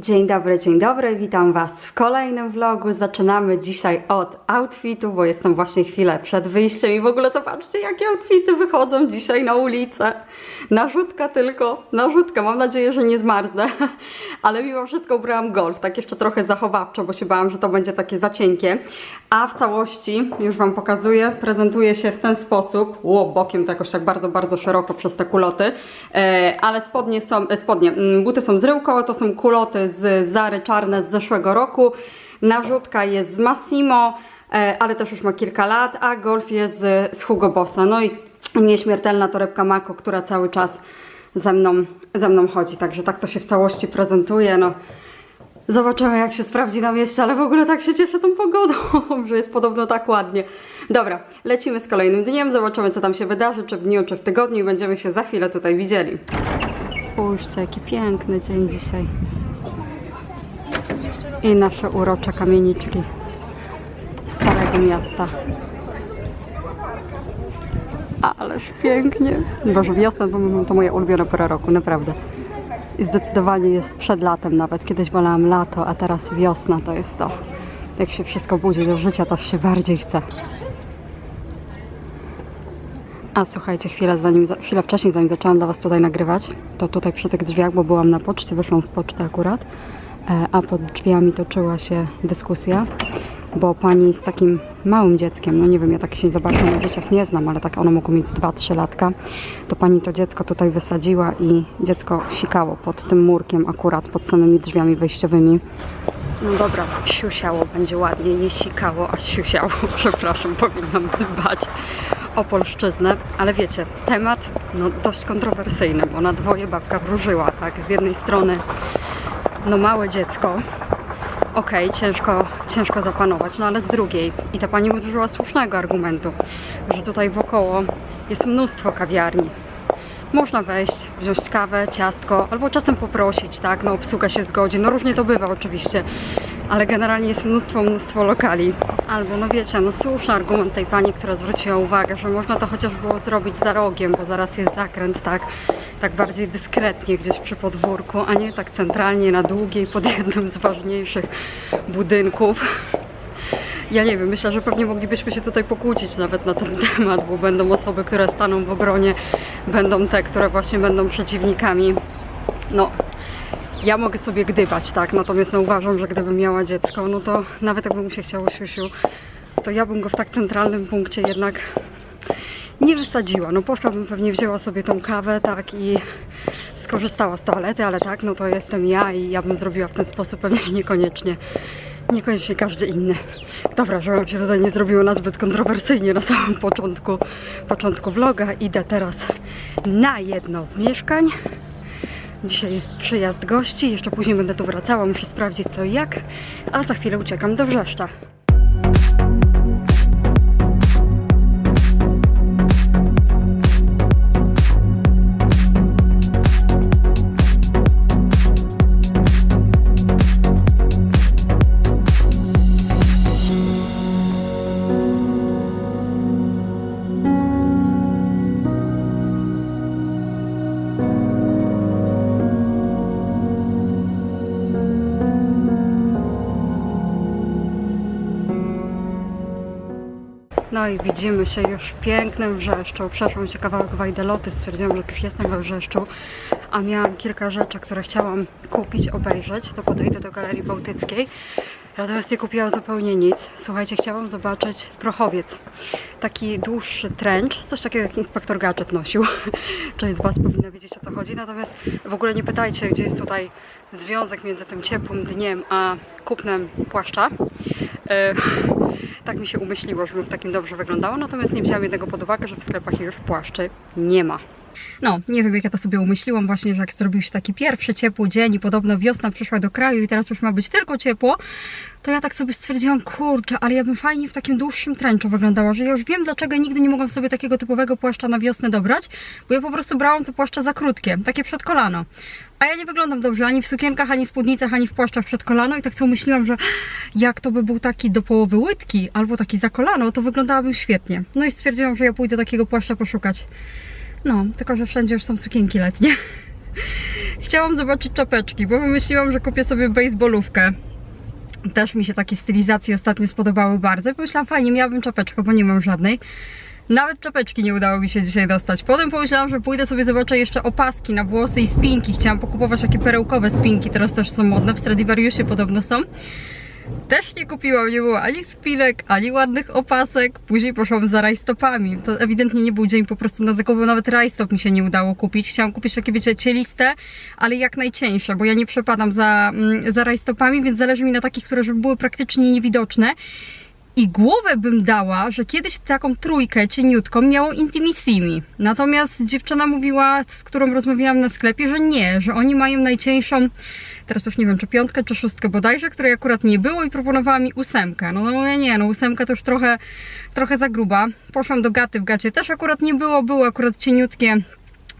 Dzień dobry, dzień dobry, witam Was w kolejnym vlogu. Zaczynamy dzisiaj od outfitu, bo jestem właśnie chwilę przed wyjściem i w ogóle zobaczcie, jakie outfity wychodzą dzisiaj na ulicę. Narzutka tylko, narzutka, mam nadzieję, że nie zmarznę, ale mimo wszystko ubrałam golf, tak jeszcze trochę zachowawczo, bo się bałam, że to będzie takie za cienkie. A w całości, już Wam pokazuję, prezentuje się w ten sposób, ło, bokiem to jakoś tak bardzo, bardzo szeroko przez te kuloty, e, ale spodnie są, e, spodnie, mm, buty są z to są kuloty z Zary czarne z zeszłego roku, narzutka jest z Massimo, e, ale też już ma kilka lat, a golf jest z, Hugo Bossa, no i nieśmiertelna torebka Mako, która cały czas ze mną, ze mną chodzi, także tak to się w całości prezentuje, no. Zobaczymy, jak się sprawdzi na mieście, ale w ogóle tak się cieszę tą pogodą, że jest podobno tak ładnie. Dobra, lecimy z kolejnym dniem, zobaczymy, co tam się wydarzy, czy w dniu, czy w tygodniu i będziemy się za chwilę tutaj widzieli. Spójrzcie, jaki piękny dzień dzisiaj. I nasze urocze kamieniczki Starego Miasta. Ależ pięknie. Boże, wiosna to, moja ulubiona pora roku, naprawdę. I zdecydowanie jest przed latem nawet. Kiedyś wolałam lato, a teraz wiosna to jest to. Jak się wszystko budzi do życia, to się bardziej chce. A słuchajcie, chwilę, zanim, za- chwilę wcześniej, zanim zaczęłam dla Was tutaj nagrywać, to tutaj przy tych drzwiach, bo byłam na poczcie, wyszłam z poczty akurat, a pod drzwiami toczyła się dyskusja, bo pani z takim małym dzieckiem, no nie wiem, ja tak się za bardzo na dzieciach nie znam, ale tak ono mogło mieć z 2-3 latka, to pani to dziecko tutaj wysadziła i dziecko sikało pod tym murkiem akurat, pod samymi drzwiami wejściowymi. No dobra, siusiało będzie ładnie, nie sikało, a siusiało, przepraszam, powinnam dbać o polszczyznę, ale wiecie, temat no, dość kontrowersyjny, bo na dwoje babka wróżyła, tak, z jednej strony no małe dziecko, okej, ciężko, ciężko zapanować, no ale z drugiej, i ta pani użyła słusznego argumentu, że tutaj wokoło jest mnóstwo kawiarni, można wejść, wziąć kawę, ciastko, albo czasem poprosić, tak, no obsługa się zgodzi, no różnie to bywa oczywiście, ale generalnie jest mnóstwo, mnóstwo lokali. Albo, no wiecie, no słuszny argument tej pani, która zwróciła uwagę, że można to chociaż było zrobić za rogiem, bo zaraz jest zakręt, tak, tak bardziej dyskretnie gdzieś przy podwórku, a nie tak centralnie na długiej pod jednym z ważniejszych budynków. Ja nie wiem, myślę, że pewnie moglibyśmy się tutaj pokłócić nawet na ten temat, bo będą osoby, które staną w obronie, będą te, które właśnie będą przeciwnikami. No, ja mogę sobie gdybać, tak, natomiast no uważam, że gdybym miała dziecko, no to nawet jakby mu się chciało siusiu, to ja bym go w tak centralnym punkcie jednak nie wysadziła. No poszłabym, pewnie wzięła sobie tą kawę, tak, i skorzystała z toalety, ale tak, no to jestem ja i ja bym zrobiła w ten sposób, pewnie niekoniecznie, niekoniecznie każdy inny. Dobra, żeby nam się tutaj nie zrobiło nazbyt kontrowersyjnie na samym początku, początku vloga, idę teraz na jedno z mieszkań. Dzisiaj jest przyjazd gości, jeszcze później będę tu wracała, muszę sprawdzić co i jak, a za chwilę uciekam do Wrzeszcza. I widzimy się już w pięknym Wrzeszczu. Przeszłam się kawałek Wajdeloty, stwierdziłam, że już jestem we Wrzeszczu, a miałam kilka rzeczy, które chciałam kupić, obejrzeć, to podejdę do Galerii Bałtyckiej. Natomiast nie kupiłam zupełnie nic. Słuchajcie, chciałam zobaczyć prochowiec. Taki dłuższy trench, coś takiego jak inspektor Gadżet nosił. Część z Was powinna wiedzieć o co chodzi. Natomiast w ogóle nie pytajcie, gdzie jest tutaj związek między tym ciepłym dniem a kupnem płaszcza. E, tak mi się umyśliło, żeby w takim dobrze wyglądało, natomiast nie wzięłam jednego pod uwagę, że w sklepach już płaszczy nie ma. No, nie wiem jak ja to sobie umyśliłam właśnie, że jak zrobił się taki pierwszy ciepły dzień i podobno wiosna przyszła do kraju i teraz już ma być tylko ciepło, to ja tak sobie stwierdziłam, kurczę, ale ja bym fajnie w takim dłuższym trenczu wyglądała, że ja już wiem dlaczego nigdy nie mogłam sobie takiego typowego płaszcza na wiosnę dobrać, bo ja po prostu brałam te płaszcze za krótkie, takie przed kolano. A ja nie wyglądam dobrze ani w sukienkach, ani w spódnicach, ani w płaszczach przed kolano i tak sobie myślałam, że jak to by był taki do połowy łydki albo taki za kolano, to wyglądałabym świetnie. No i stwierdziłam, że ja pójdę takiego płaszcza poszukać. No, tylko że wszędzie już są sukienki letnie. chciałam zobaczyć czapeczki, bo wymyśliłam, że kupię sobie baseballówkę. Też mi się takie stylizacje ostatnio spodobały bardzo. Pomyślałam, fajnie, miałabym czapeczkę, bo nie mam żadnej. Nawet czapeczki nie udało mi się dzisiaj dostać. Potem pomyślałam, że pójdę sobie zobaczę jeszcze opaski na włosy i spinki. Chciałam pokupować takie perełkowe spinki, teraz też są modne, w Stradivariusie podobno są. Też nie kupiłam, nie było ani spinek, ani ładnych opasek. Później poszłam za rajstopami. To ewidentnie nie był dzień po prostu na zakupy, nawet rajstop mi się nie udało kupić. Chciałam kupić takie, wiecie, cieliste, ale jak najcieńsze, bo ja nie przepadam za, mm, za rajstopami, więc zależy mi na takich, które żeby były praktycznie niewidoczne. I głowę bym dała, że kiedyś taką trójkę cieniutką miało Intimissimi. Natomiast dziewczyna mówiła, z którą rozmawiałam na sklepie, że nie, że oni mają najcieńszą, teraz już nie wiem, czy piątkę, czy szóstkę bodajże, której akurat nie było i proponowała mi ósemkę. No, no nie, no ósemka to już trochę, trochę za gruba. Poszłam do gaty, w gacie też akurat nie było, były akurat cieniutkie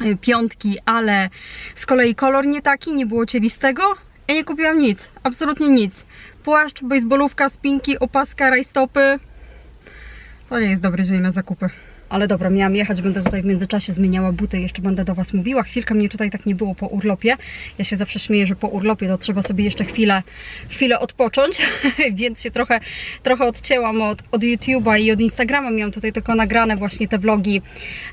y, piątki, ale z kolei kolor nie taki, nie było cielistego. Ja nie kupiłam nic, absolutnie nic. Płaszcz, baseballówka, spinki, opaska, rajstopy. To nie jest dobry dzień na zakupy. Ale dobra, miałam jechać, będę tutaj w międzyczasie zmieniała buty, jeszcze będę do Was mówiła. Chwilkę mnie tutaj tak nie było po urlopie. Ja się zawsze śmieję, że po urlopie to trzeba sobie jeszcze chwilę, chwilę odpocząć, więc się trochę, trochę odcięłam od, od YouTube'a i od Instagrama. Miałam tutaj tylko nagrane właśnie te vlogi,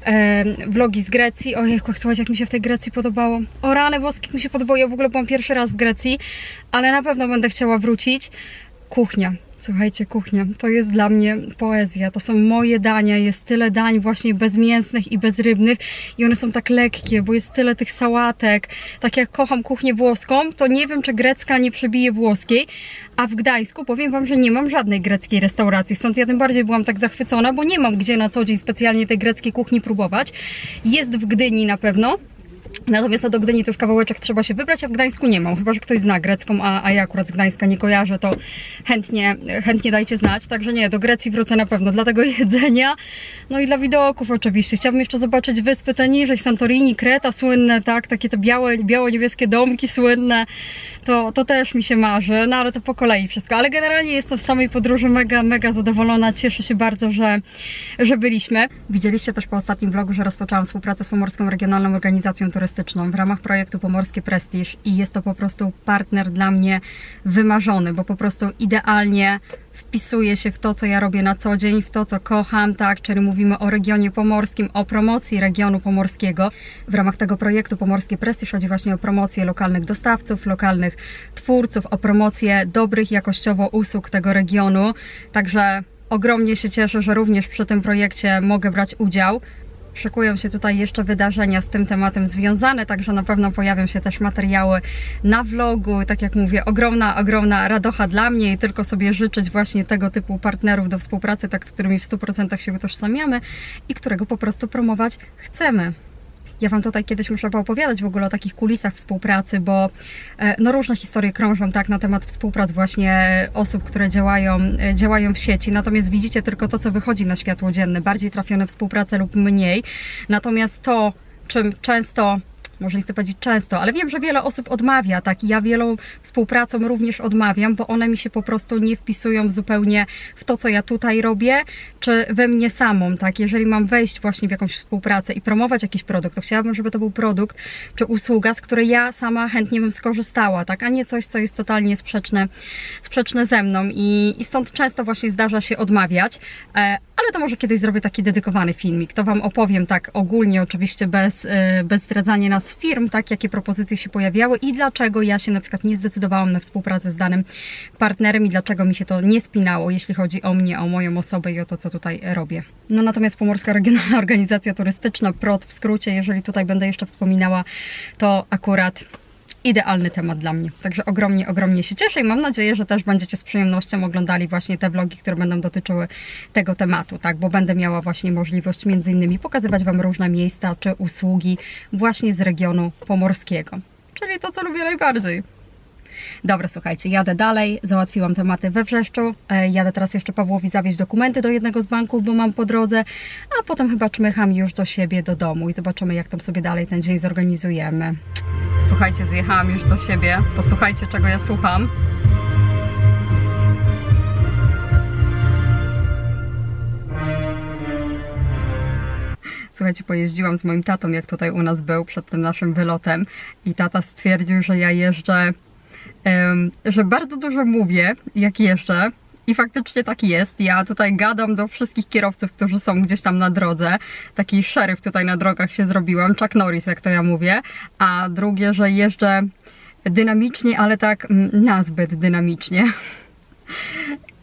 e, vlogi z Grecji. Ojej, słuchajcie, jak mi się w tej Grecji podobało. O rany boskie, jak mi się podobało. Ja w ogóle byłam pierwszy raz w Grecji, ale na pewno będę chciała wrócić. Kuchnia. Słuchajcie, kuchnia to jest dla mnie poezja. To są moje dania. Jest tyle dań właśnie bezmięsnych i bezrybnych i one są tak lekkie, bo jest tyle tych sałatek. Tak jak kocham kuchnię włoską, to nie wiem, czy grecka nie przebije włoskiej. A w Gdańsku powiem Wam, że nie mam żadnej greckiej restauracji. Stąd ja tym bardziej byłam tak zachwycona, bo nie mam gdzie na co dzień specjalnie tej greckiej kuchni próbować. Jest w Gdyni na pewno. Natomiast do Gdyni to już kawałeczek trzeba się wybrać, a w Gdańsku nie mam. Chyba, że ktoś zna grecką, a, a ja akurat z Gdańska nie kojarzę, to chętnie, chętnie dajcie znać. Także nie, do Grecji wrócę na pewno dla tego jedzenia. No i dla widoków oczywiście. Chciałabym jeszcze zobaczyć wyspy te niżej, Santorini, Kreta słynne, tak? Takie te białe, biało-niebieskie domki słynne. To, to też mi się marzy, no ale to po kolei wszystko. Ale generalnie jestem w samej podróży mega, mega zadowolona. Cieszę się bardzo, że, że byliśmy. Widzieliście też po ostatnim vlogu, że rozpoczęłam współpracę z Pomorską Regionalną Organizacją Turystyczną w ramach projektu Pomorskie Prestige i jest to po prostu partner dla mnie wymarzony, bo po prostu idealnie wpisuje się w to, co ja robię na co dzień, w to, co kocham, tak, czyli mówimy o regionie pomorskim, o promocji regionu pomorskiego. W ramach tego projektu Pomorskie Prestige chodzi właśnie o promocję lokalnych dostawców, lokalnych twórców, o promocję dobrych jakościowo usług tego regionu. Także ogromnie się cieszę, że również przy tym projekcie mogę brać udział. Szykują się tutaj jeszcze wydarzenia z tym tematem związane, także na pewno pojawią się też materiały na vlogu. Tak jak mówię, ogromna, ogromna radocha dla mnie i tylko sobie życzyć właśnie tego typu partnerów do współpracy, tak z którymi w 100% się utożsamiamy i którego po prostu promować chcemy. Ja Wam tutaj kiedyś muszę opowiadać w ogóle o takich kulisach współpracy, bo e, no różne historie krążą tak na temat współprac właśnie osób, które działają, e, działają w sieci, natomiast widzicie tylko to, co wychodzi na światło dzienne, bardziej trafione współprace lub mniej. Natomiast to, czym często może nie chcę powiedzieć często, ale wiem, że wiele osób odmawia, tak, ja wielą współpracom również odmawiam, bo one mi się po prostu nie wpisują zupełnie w to, co ja tutaj robię, czy we mnie samą, tak, jeżeli mam wejść właśnie w jakąś współpracę i promować jakiś produkt, to chciałabym, żeby to był produkt, czy usługa, z której ja sama chętnie bym skorzystała, tak, a nie coś, co jest totalnie sprzeczne, sprzeczne ze mną. I, i stąd często właśnie zdarza się odmawiać, e, ale to może kiedyś zrobię taki dedykowany filmik, to Wam opowiem tak ogólnie, oczywiście bez, e, bez zdradzania nas firm, tak, jakie propozycje się pojawiały i dlaczego ja się na przykład nie zdecydowałam na współpracę z danym partnerem i dlaczego mi się to nie spinało, jeśli chodzi o mnie, o moją osobę i o to, co tutaj robię. No natomiast Pomorska Regionalna Organizacja Turystyczna, PROT w skrócie, jeżeli tutaj będę jeszcze wspominała, to akurat idealny temat dla mnie. Także ogromnie, ogromnie się cieszę i mam nadzieję, że też będziecie z przyjemnością oglądali właśnie te vlogi, które będą dotyczyły tego tematu, tak? Bo będę miała właśnie możliwość między innymi pokazywać Wam różne miejsca czy usługi właśnie z regionu pomorskiego. Czyli to, co lubię najbardziej. Dobra, słuchajcie, jadę dalej, załatwiłam tematy we wrzeszczu, e, jadę teraz jeszcze Pawłowi zawieźć dokumenty do jednego z banków, bo mam po drodze, a potem chyba czmycham już do siebie, do domu i zobaczymy, jak tam sobie dalej ten dzień zorganizujemy. Słuchajcie, zjechałam już do siebie, posłuchajcie, czego ja słucham. słuchajcie, pojeździłam z moim tatą, jak tutaj u nas był przed tym naszym wylotem i tata stwierdził, że ja jeżdżę, że bardzo dużo mówię, jak jeżdżę. I faktycznie tak jest. Ja tutaj gadam do wszystkich kierowców, którzy są gdzieś tam na drodze. Taki szeryf tutaj na drogach się zrobiłam, Chuck Norris, jak to ja mówię. A drugie, że jeżdżę dynamicznie, ale tak mm, nazbyt dynamicznie.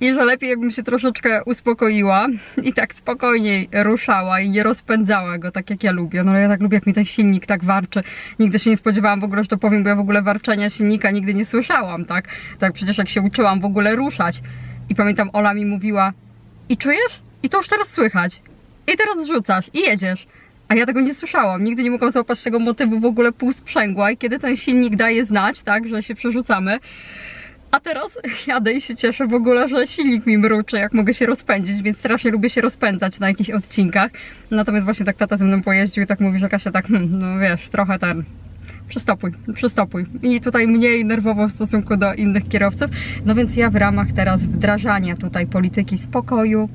I że lepiej jakbym się troszeczkę uspokoiła i tak spokojniej ruszała i nie rozpędzała go tak jak ja lubię. No ja tak lubię jak mi ten silnik tak warczy. Nigdy się nie spodziewałam w ogóle, że to powiem, bo ja w ogóle warczenia silnika nigdy nie słyszałam, tak? Tak przecież jak się uczyłam w ogóle ruszać. I pamiętam Ola mi mówiła i czujesz? I to już teraz słychać. I teraz rzucasz i jedziesz. A ja tego nie słyszałam. Nigdy nie mogłam złapać tego motywu w ogóle półsprzęgła i kiedy ten silnik daje znać, tak, że się przerzucamy. A teraz jadę i się cieszę w ogóle, że silnik mi mruczy, jak mogę się rozpędzić, więc strasznie lubię się rozpędzać na jakichś odcinkach. Natomiast właśnie tak tata ze mną pojeździł i tak mówi, że Kasia tak, hmm, no wiesz, trochę ten, przystopuj, przystopuj. I tutaj mniej nerwowo w stosunku do innych kierowców. No więc ja w ramach teraz wdrażania tutaj polityki spokoju,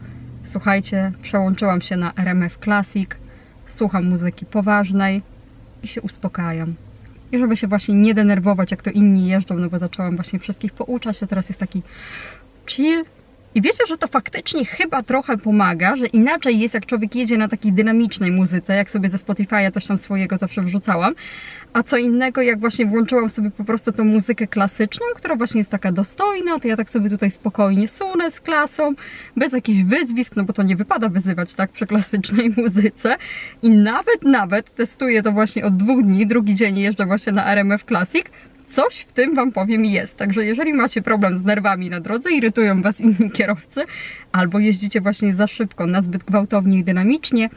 słuchajcie, przełączyłam się na RMF Classic, słucham muzyki poważnej i się uspokajam. I żeby się właśnie nie denerwować, jak to inni jeżdżą, no bo zaczęłam właśnie wszystkich pouczać, to teraz jest taki chill. I wiecie, że to faktycznie chyba trochę pomaga, że inaczej jest, jak człowiek jedzie na takiej dynamicznej muzyce, jak sobie ze Spotify'a coś tam swojego zawsze wrzucałam, a co innego, jak właśnie włączyłam sobie po prostu tą muzykę klasyczną, która właśnie jest taka dostojna, to ja tak sobie tutaj spokojnie sunę z klasą, bez jakichś wyzwisk, no bo to nie wypada wyzywać tak przy klasycznej muzyce. I nawet, nawet testuję to właśnie od dwóch dni, drugi dzień jeżdżę właśnie na RMF Classic, Coś w tym Wam powiem jest. Także jeżeli macie problem z nerwami na drodze, irytują Was inni kierowcy, albo jeździcie właśnie za szybko, na zbyt gwałtownie i dynamicznie,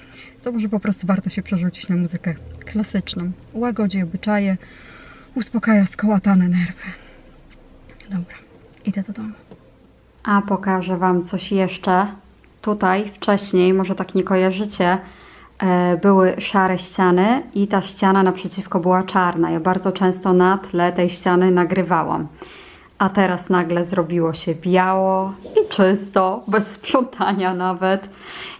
to może po prostu warto się przerzucić na muzykę klasyczną. Łagodzi obyczaje, uspokaja skołatane nerwy. Dobra, idę do domu. A pokażę Wam coś jeszcze. Tutaj wcześniej, może tak nie kojarzycie, były szare ściany i ta ściana naprzeciwko była czarna. Ja bardzo często na tle tej ściany nagrywałam. A teraz nagle zrobiło się biało i czysto, bez sprzątania nawet.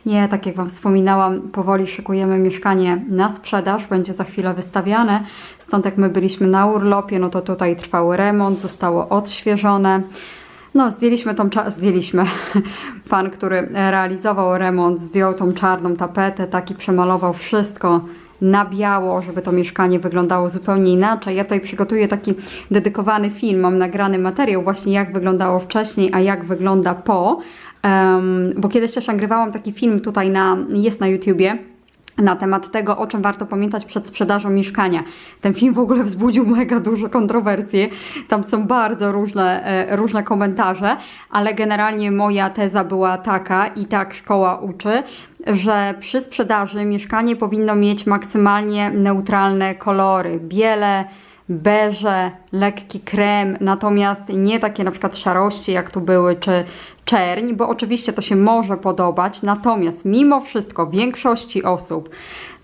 Nie, tak jak Wam wspominałam, powoli szykujemy mieszkanie na sprzedaż, będzie za chwilę wystawiane. Stąd jak my byliśmy na urlopie, no to tutaj trwał remont, zostało odświeżone. No, zdjęliśmy tą zdjęliśmy. Pan, który realizował remont, zdjął tą czarną tapetę, taki przemalował wszystko na biało, żeby to mieszkanie wyglądało zupełnie inaczej. Ja tutaj przygotuję taki dedykowany film, mam nagrany materiał właśnie jak wyglądało wcześniej, a jak wygląda po. Em, bo kiedyś też nagrywałam taki film tutaj na, jest na YouTubie na temat tego, o czym warto pamiętać przed sprzedażą mieszkania. Ten film w ogóle wzbudził mega dużo kontrowersji. Tam są bardzo różne, e, różne komentarze, ale generalnie moja teza była taka i tak szkoła uczy, że przy sprzedaży mieszkanie powinno mieć maksymalnie neutralne kolory. Biele, beże, lekki krem, natomiast nie takie na przykład szarości, jak tu były, czy czerń, bo oczywiście to się może podobać, natomiast mimo wszystko większości osób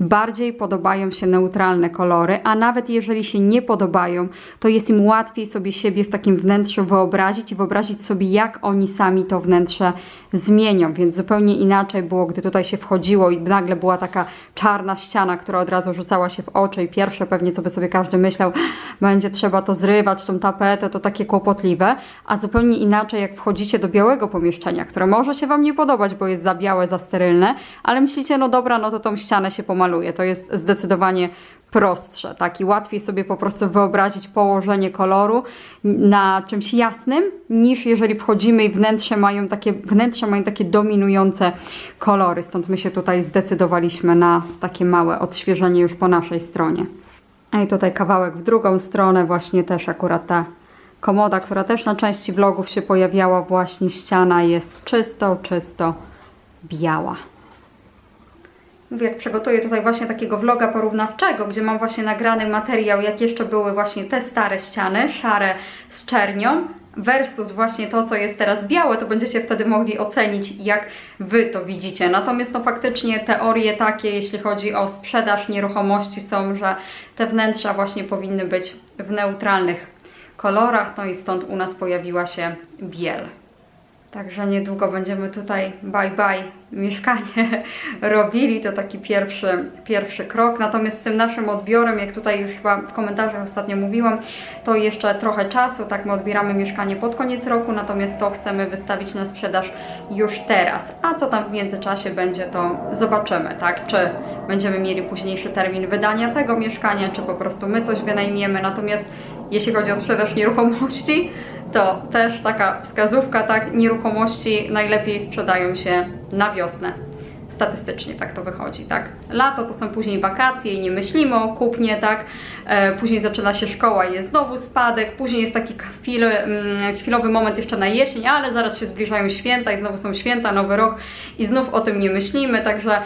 bardziej podobają się neutralne kolory, a nawet jeżeli się nie podobają, to jest im łatwiej sobie siebie w takim wnętrzu wyobrazić i wyobrazić sobie, jak oni sami to wnętrze zmienią, więc zupełnie inaczej było, gdy tutaj się wchodziło i nagle była taka czarna ściana, która od razu rzucała się w oczy i pierwsze pewnie, co by sobie każdy myślał, będzie trzeba to zrywać, tą tapetę, to takie kłopotliwe, a zupełnie inaczej, jak wchodzicie do białego pomieszczenia, które może się Wam nie podobać, bo jest za białe, za sterylne, ale myślicie, no dobra, no to tą ścianę się pomaluje. To jest zdecydowanie prostsze, tak? I łatwiej sobie po prostu wyobrazić położenie koloru na czymś jasnym, niż jeżeli wchodzimy i wnętrze mają takie, wnętrze mają takie dominujące kolory. Stąd my się tutaj zdecydowaliśmy na takie małe odświeżenie już po naszej stronie. A i tutaj kawałek w drugą stronę, właśnie też akurat ta komoda, która też na części vlogów się pojawiała, właśnie ściana jest czysto, czysto biała. Mówię, jak przygotuję tutaj właśnie takiego vloga porównawczego, gdzie mam właśnie nagrany materiał, jak jeszcze były właśnie te stare ściany, szare z czernią, versus właśnie to, co jest teraz białe, to będziecie wtedy mogli ocenić, jak Wy to widzicie. Natomiast no faktycznie teorie takie, jeśli chodzi o sprzedaż nieruchomości są, że te wnętrza właśnie powinny być w neutralnych kolorach, no i stąd u nas pojawiła się biel. Także niedługo będziemy tutaj bye bye mieszkanie robili. To taki pierwszy, pierwszy krok. Natomiast z tym naszym odbiorem, jak tutaj już chyba w komentarzach ostatnio mówiłam, to jeszcze trochę czasu. Tak, my odbieramy mieszkanie pod koniec roku, natomiast to chcemy wystawić na sprzedaż już teraz. A co tam w międzyczasie będzie, to zobaczymy, tak? Czy będziemy mieli późniejszy termin wydania tego mieszkania, czy po prostu my coś wynajmiemy. Natomiast jeśli chodzi o sprzedaż nieruchomości, to też taka wskazówka, tak, nieruchomości najlepiej sprzedają się na wiosnę. Statystycznie tak to wychodzi, tak? Lato to są później wakacje i nie myślimy o kupnie, tak? E, później zaczyna się szkoła i jest znowu spadek, później jest taki chwilę, mm, chwilowy moment jeszcze na jesień, ale zaraz się zbliżają święta i znowu są święta, nowy rok i znów o tym nie myślimy, także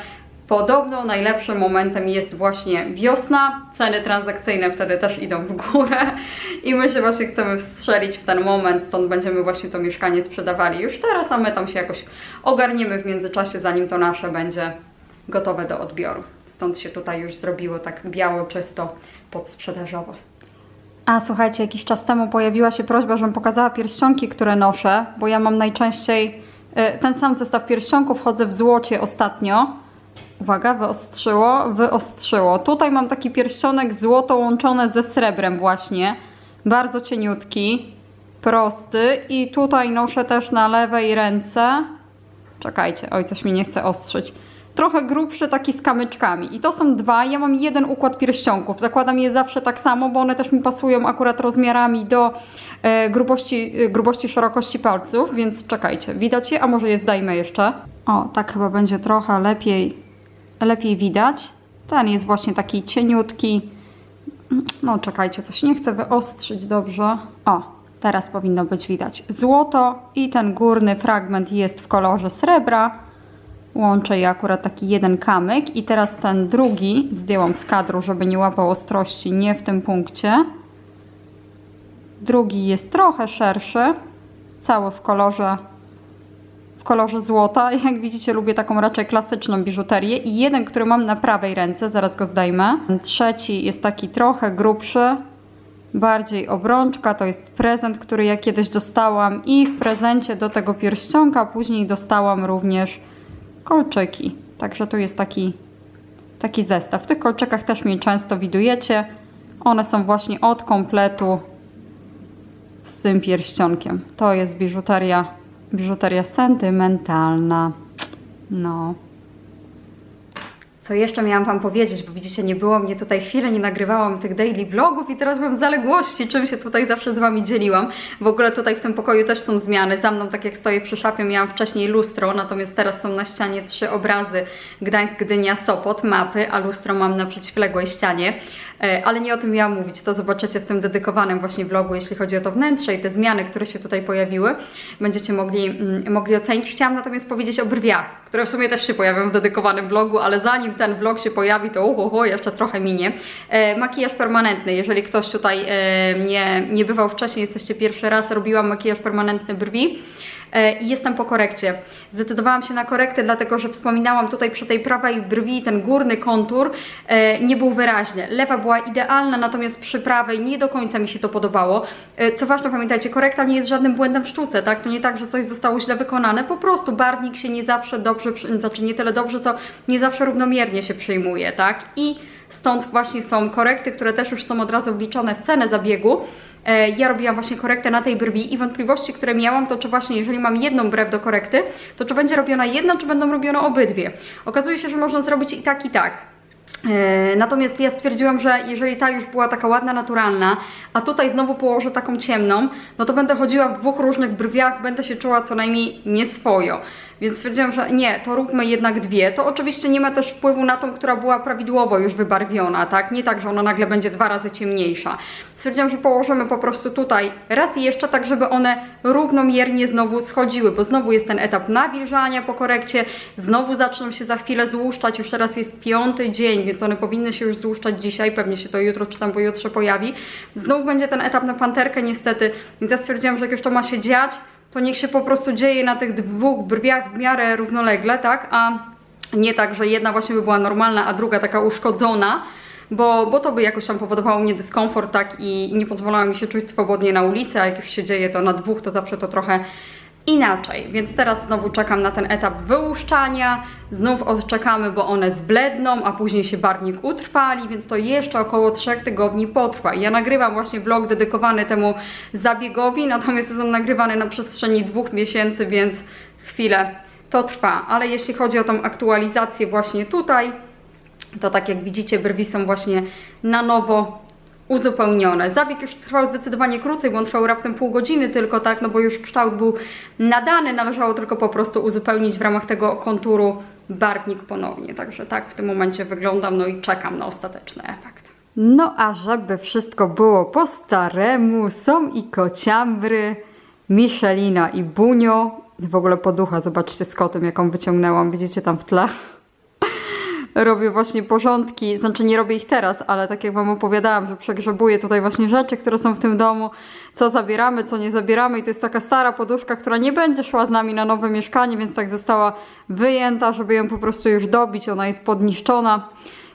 Podobno najlepszym momentem jest właśnie wiosna. Ceny transakcyjne wtedy też idą w górę i my się właśnie chcemy wstrzelić w ten moment, stąd będziemy właśnie to mieszkanie sprzedawali już teraz, a my tam się jakoś ogarniemy w międzyczasie, zanim to nasze będzie gotowe do odbioru. Stąd się tutaj już zrobiło tak biało, czysto, podsprzedażowo. A słuchajcie, jakiś czas temu pojawiła się prośba, żebym pokazała pierścionki, które noszę, bo ja mam najczęściej y, ten sam zestaw pierścionków, chodzę w złocie ostatnio. Uwaga, wyostrzyło, wyostrzyło. Tutaj mam taki pierścionek złoto łączone ze srebrem właśnie. Bardzo cieniutki, prosty i tutaj noszę też na lewej ręce. Czekajcie, oj, coś mi nie chce ostrzyć. Trochę grubszy, taki z kamyczkami. I to są dwa. Ja mam jeden układ pierścionków. Zakładam je zawsze tak samo, bo one też mi pasują akurat rozmiarami do grubości, e, grubości, szerokości palców, więc czekajcie. Widać je? A może je zdajmy jeszcze? O, tak chyba będzie trochę lepiej, lepiej widać. Ten jest właśnie taki cieniutki. No, czekajcie, coś nie chcę wyostrzyć dobrze. O, teraz powinno być widać złoto i ten górny fragment jest w kolorze srebra. Łączę je akurat taki jeden kamyk i teraz ten drugi zdjęłam z kadru, żeby nie łapał ostrości, nie w tym punkcie. Drugi jest trochę szerszy, cały w kolorze w kolorze złota. Jak widzicie, lubię taką raczej klasyczną biżuterię. I jeden, który mam na prawej ręce, zaraz go zdejmę. Trzeci jest taki trochę grubszy, bardziej obrączka. To jest prezent, który ja kiedyś dostałam. I w prezencie do tego pierścionka później dostałam również kolczyki. Także tu jest taki, taki zestaw. W tych kolczykach też mnie często widujecie. One są właśnie od kompletu z tym pierścionkiem. To jest biżuteria, biżuteria sentymentalna. No. Co jeszcze miałam Wam powiedzieć, bo widzicie, nie było mnie tutaj chwilę, nie nagrywałam tych daily vlogów i teraz mam zaległości, czym się tutaj zawsze z Wami dzieliłam. W ogóle tutaj w tym pokoju też są zmiany. Za mną, tak jak stoję przy szafie, miałam wcześniej lustro, natomiast teraz są na ścianie trzy obrazy Gdańsk, Gdynia, Sopot, mapy, a lustro mam na przeciwległej ścianie. E, Ale nie o tym miałam mówić, to zobaczycie w tym dedykowanym właśnie vlogu, jeśli chodzi o to wnętrze i te zmiany, które się tutaj pojawiły. Będziecie mogli, mm, mogli ocenić. Chciałam natomiast powiedzieć o brwiach, które w sumie też się pojawią w dedykowanym vlogu, ale zanim ten vlog się pojawi, to uhu, jeszcze trochę minie. E, makijaż permanentny, jeżeli ktoś tutaj e, nie, nie bywał wcześniej, jesteście pierwszy raz, robiłam makijaż permanentny brwi i jestem po korekcie. Zdecydowałam się na korektę, dlatego że wspominałam tutaj przy tej prawej brwi ten górny kontur e, nie był wyraźny. Lewa była idealna, natomiast przy prawej nie do końca mi się to podobało. E, co ważne, pamiętajcie, korekta nie jest żadnym błędem w sztuce, tak? To nie tak, że coś zostało źle wykonane, po prostu barwnik się nie zawsze dobrze, znaczy nie tyle dobrze, co nie zawsze równomiernie się przyjmuje, tak? I Stąd właśnie są korekty, które też już są od razu wliczone w cenę zabiegu. E, Ja robiłam właśnie korektę na tej brwi i wątpliwości, które miałam, to czy właśnie jeżeli mam jedną brew do korekty, to czy będzie robiona jedna, czy będą robione obydwie. Okazuje się, że można zrobić i tak, i tak. E, Natomiast ja stwierdziłam, że jeżeli ta już była taka ładna, naturalna, a tutaj znowu położę taką ciemną, no to będę chodziła w dwóch różnych brwiach, będę się czuła co najmniej nieswojo. Więc stwierdziłam, że nie, to róbmy jednak dwie. To oczywiście nie ma też wpływu na tą, która była prawidłowo już wybarwiona, tak? Nie tak, że ona nagle będzie dwa razy ciemniejsza. Stwierdziłam, że położymy po prostu tutaj raz jeszcze tak, żeby one równomiernie znowu schodziły, bo znowu jest ten etap nawilżania po korekcie, znowu zaczną się za chwilę złuszczać, już teraz jest piąty dzień, więc one powinny się już złuszczać dzisiaj, pewnie się to jutro czy tam pojutrze pojawi. Znowu będzie ten etap na panterkę niestety, więc ja stwierdziłam, że jak już to ma się dziać, to niech się po prostu dzieje na tych dwóch brwiach w miarę równolegle, tak? A nie tak, że jedna właśnie by była normalna, a druga taka uszkodzona, bo, bo to by jakoś tam powodowało mnie dyskomfort, tak? I, i nie pozwalało mi się czuć swobodnie na ulicy, a jak już się dzieje to na dwóch, to zawsze to trochę inaczej. Więc teraz znowu czekam na ten etap wyłuszczania, znów odczekamy, bo one zbledną, a później się barwnik utrwali, więc to jeszcze około 3 tygodni potrwa. Ja nagrywam właśnie vlog dedykowany temu zabiegowi, natomiast jest on nagrywany na przestrzeni dwóch miesięcy, więc chwilę to trwa. Ale jeśli chodzi o tą aktualizację właśnie tutaj, to tak jak widzicie, brwi są właśnie na nowo uzupełnione. Zabieg już trwał zdecydowanie krócej, bo on trwał raptem pół godziny tylko, tak, no bo już kształt był nadany, należało tylko po prostu uzupełnić w ramach tego konturu barwnik ponownie. Także tak w tym momencie wyglądam, no i czekam na ostateczny efekt. No a żeby wszystko było po staremu, są i kociambry, Michelina i Bunio. W ogóle poducha, zobaczcie z kotem, jaką wyciągnęłam, widzicie tam w tle? Robię właśnie porządki, znaczy nie robię ich teraz, ale tak jak Wam opowiadałam, że przegrzebuję tutaj właśnie rzeczy, które są w tym domu, co zabieramy, co nie zabieramy i to jest taka stara poduszka, która nie będzie szła z nami na nowe mieszkanie, więc tak została wyjęta, żeby ją po prostu już dobić, ona jest podniszczona.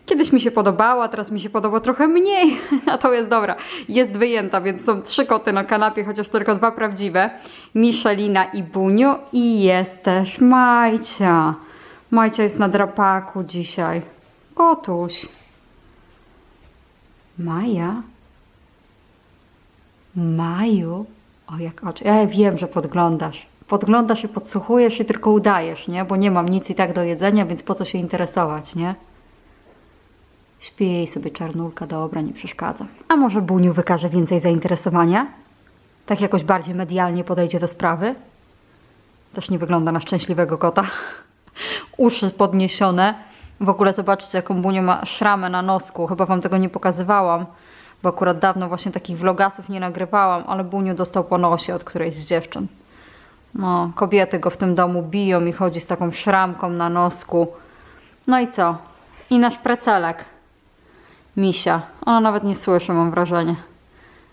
Kiedyś mi się podobała, teraz mi się podoba trochę mniej, natomiast dobra, jest wyjęta, więc są trzy koty na kanapie, chociaż tylko dwa prawdziwe, Michelina i Bunio i jest też Majcia. Majcia jest na drapaku dzisiaj. Kotuś. Maja? Maju? O, jak oczy. Ja wiem, że podglądasz. Podglądasz i podsłuchujesz i tylko udajesz, nie? Bo nie mam nic i tak do jedzenia, więc po co się interesować, nie? Śpij sobie czarnulka, dobra, nie przeszkadza. A może Buniu wykaże więcej zainteresowania? Tak jakoś bardziej medialnie podejdzie do sprawy? Też nie wygląda na szczęśliwego kota. Uszy podniesione. W ogóle zobaczcie, jaką Bunio ma szramę na nosku. Chyba wam tego nie pokazywałam, bo akurat dawno właśnie takich vlogasów nie nagrywałam, ale Bunio dostał po nosie od którejś z dziewczyn. No, kobiety go w tym domu biją i chodzi z taką szramką na nosku. No i co? I nasz precelek. Misia. Ona nawet nie słyszy, mam wrażenie.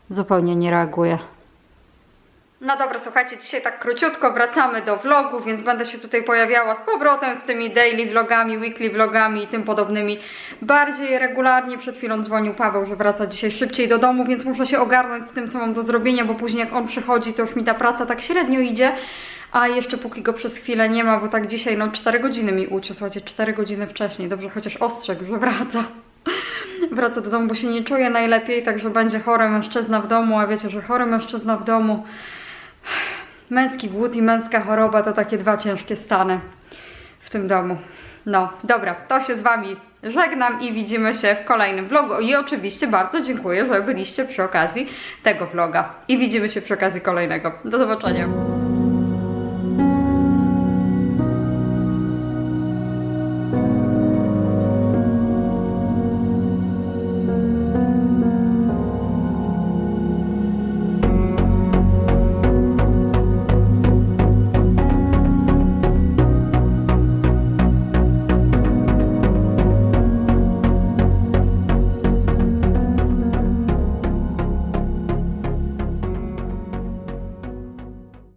Zupełnie nie reaguje. No dobra, słuchajcie, dzisiaj tak króciutko wracamy do vlogów, więc będę się tutaj pojawiała z powrotem z tymi daily vlogami, weekly vlogami i tym podobnymi bardziej regularnie. Przed chwilą dzwonił Paweł, że wraca dzisiaj szybciej do domu, więc muszę się ogarnąć z tym, co mam do zrobienia, bo później jak on przychodzi, to już mi ta praca tak średnio idzie. A jeszcze póki go przez chwilę nie ma, bo tak dzisiaj no 4 godziny mi uciął, słuchajcie, 4 godziny wcześniej. Dobrze, chociaż ostrzegł, że wraca wraca do domu, bo się nie czuje najlepiej, także będzie chory mężczyzna w domu, a wiecie, że chory mężczyzna w domu, męski głód i męska choroba to takie dwa ciężkie stany w tym domu. No, dobra, to się z Wami żegnam i widzimy się w kolejnym vlogu. I oczywiście bardzo dziękuję, że byliście przy okazji tego vloga. I widzimy się przy okazji kolejnego. Do zobaczenia.